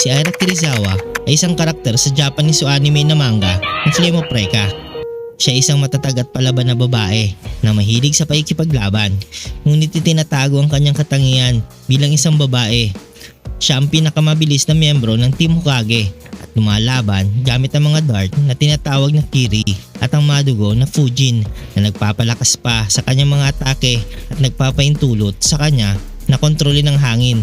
Si Aira Kirizawa ay isang karakter sa Japanese anime na manga ng Flame of Recca. Siya isang matatag at palaban na babae na mahilig sa paikipaglaban. Ngunit itinatago ang kanyang katangian bilang isang babae. Siya ang pinakamabilis na miyembro ng Team Hokage at lumalaban gamit ang mga dart na tinatawag na Kiri at ang madugo na Fujin na nagpapalakas pa sa kanyang mga atake at nagpapaintulot sa kanya na kontrolin ng hangin.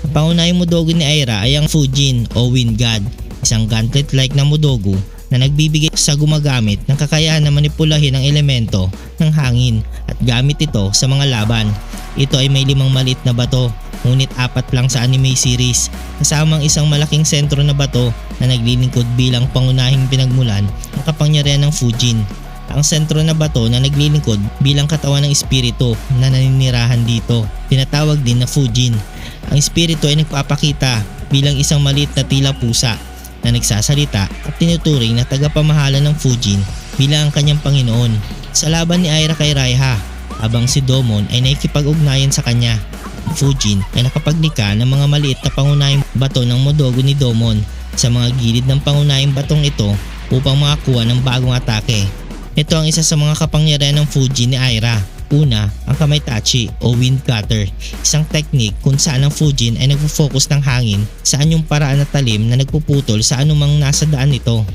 Ang pangunahing mudogo ni Aira ay ang Fujin o Wind God, isang gauntlet-like na mudogo na nagbibigay sa gumagamit ng kakayahan na manipulahin ang elemento ng hangin at gamit ito sa mga laban. Ito ay may limang maliit na bato, ngunit apat lang sa anime series, kasamang isang malaking sentro na bato na naglilingkod bilang pangunahing pinagmulan ng kapangyarihan ng Fujin. Ang sentro na bato na naglilingkod bilang katawan ng espiritu na naninirahan dito, tinatawag din na Fujin. Ang espiritu ay nagpapakita bilang isang maliit na tila pusa na nagsasalita at tinuturing na tagapamahala ng Fujin bilang ang kanyang Panginoon. Sa laban ni Aira kay Raiha, habang si Domon ay nakikipag-ugnayan sa kanya. Fujin ay nakapagnika ng mga maliit na pangunahing bato ng modogo ni Domon sa mga gilid ng pangunahing batong ito upang makakuha ng bagong atake. Ito ang isa sa mga kapangyarihan ng Fujin ni Aira. Una, ang Kamaitachi o Wind Cutter, isang technique kung saan ang Fujin ay nagpo-focus ng hangin sa anyong paraan na talim na nagpuputol sa anumang nasa daan nito.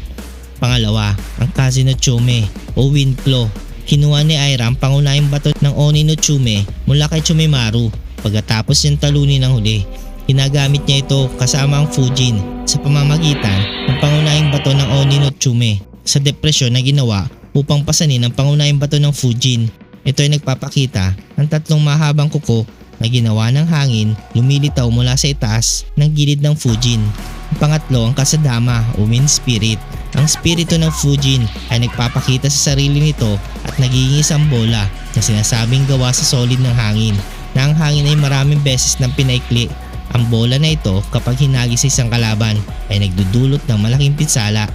Pangalawa, ang Kazi no Chume o Wind Claw. Kinuha ni Aira ang pangunahing bato ng Oni no Chume mula kay Chumemaru pagkatapos yung talunin ng huli. Ginagamit niya ito kasama ang Fujin sa pamamagitan ng pangunahing bato ng Oni no Chume sa depresyon na ginawa upang pasanin ang pangunahing bato ng Fujin. Ito ay nagpapakita ng tatlong mahabang kuko na ginawa ng hangin lumilitaw mula sa itaas ng gilid ng Fujin. Ang pangatlo ang kasadama o wind spirit. Ang spirito ng Fujin ay nagpapakita sa sarili nito at nagiging isang bola na sinasabing gawa sa solid ng hangin na ang hangin ay maraming beses nang pinaikli. Ang bola na ito kapag hinagi sa isang kalaban ay nagdudulot ng malaking pinsala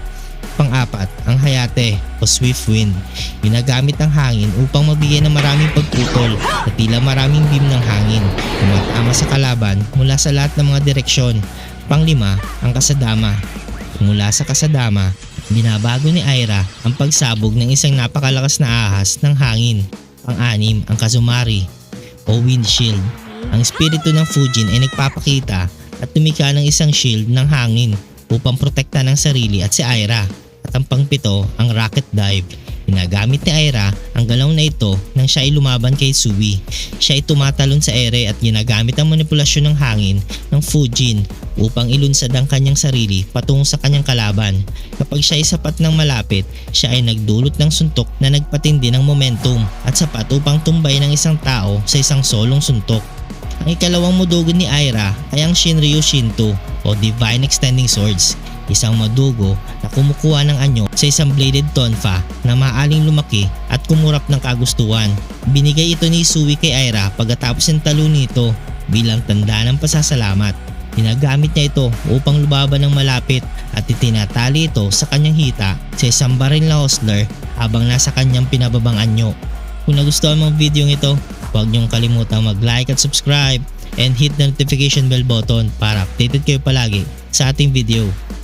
Pang-apat, ang hayate o swift wind. Ginagamit ang hangin upang magbigay ng maraming pagputol na tila maraming beam ng hangin na matama sa kalaban mula sa lahat ng mga direksyon. Panglima, ang kasadama. Mula sa kasadama, binabago ni Aira ang pagsabog ng isang napakalakas na ahas ng hangin. Pang-anim, ang kazumari o windshield. Ang espiritu ng Fujin ay nagpapakita at tumika ng isang shield ng hangin upang protekta ng sarili at si Aira. Ang pangpito, ang rocket dive. Ginagamit ni Aira ang galaw na ito nang siya ay lumaban kay Sui. Siya ay tumatalon sa ere at ginagamit ang manipulasyon ng hangin ng Fujin upang ilunsad ang kanyang sarili patungo sa kanyang kalaban. Kapag siya ay sapat ng malapit, siya ay nagdulot ng suntok na nagpatindi ng momentum at sapat upang tumbay ng isang tao sa isang solong suntok. Ang ikalawang mudugo ni Aira ay ang Shinryu Shinto o Divine Extending Swords, isang madugo na kumukuha ng anyo sa isang bladed tonfa na maaling lumaki at kumurap ng kagustuhan. Binigay ito ni Sui kay Aira pagkatapos ng talo nito bilang tanda ng pasasalamat. Ginagamit niya ito upang lubaban ng malapit at itinatali ito sa kanyang hita sa isang baril na hostler habang nasa kanyang pinababang anyo. Kung nagustuhan mo ang video ito, huwag niyong kalimutang mag-like at subscribe and hit the notification bell button para updated kayo palagi sa ating video.